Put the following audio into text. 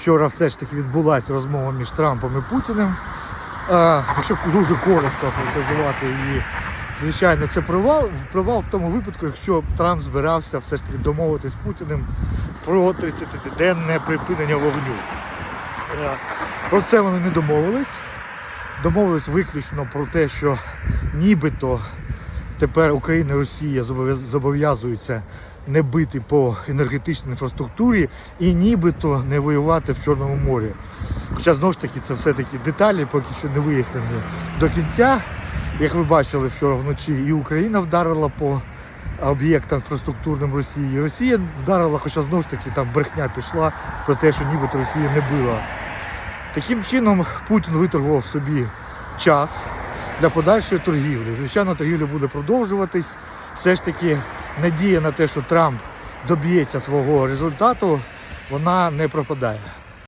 вчора все ж таки відбулася розмова між Трампом і Путіним. Якщо дуже коротко характеризувати її, звичайно, це провал. Провал в тому випадку, якщо Трамп збирався все ж таки домовитися з Путіним про 30-денне припинення вогню. Е, Про це вони не домовились. Домовились виключно про те, що нібито тепер Україна і Росія зобов'яз- зобов'язуються не бити по енергетичній інфраструктурі і нібито не воювати в Чорному морі. Хоча знову ж таки це все-таки деталі, поки що не вияснені до кінця. Як ви бачили вчора вночі, і Україна вдарила по об'єктам інфраструктурним Росії. І Росія вдарила, хоча знову ж таки там брехня пішла про те, що нібито Росія не била. Таким чином Путін виторгував собі час для подальшої торгівлі. Звичайно, торгівля буде продовжуватись. Все ж таки надія на те, що Трамп доб'ється свого результату, вона не пропадає.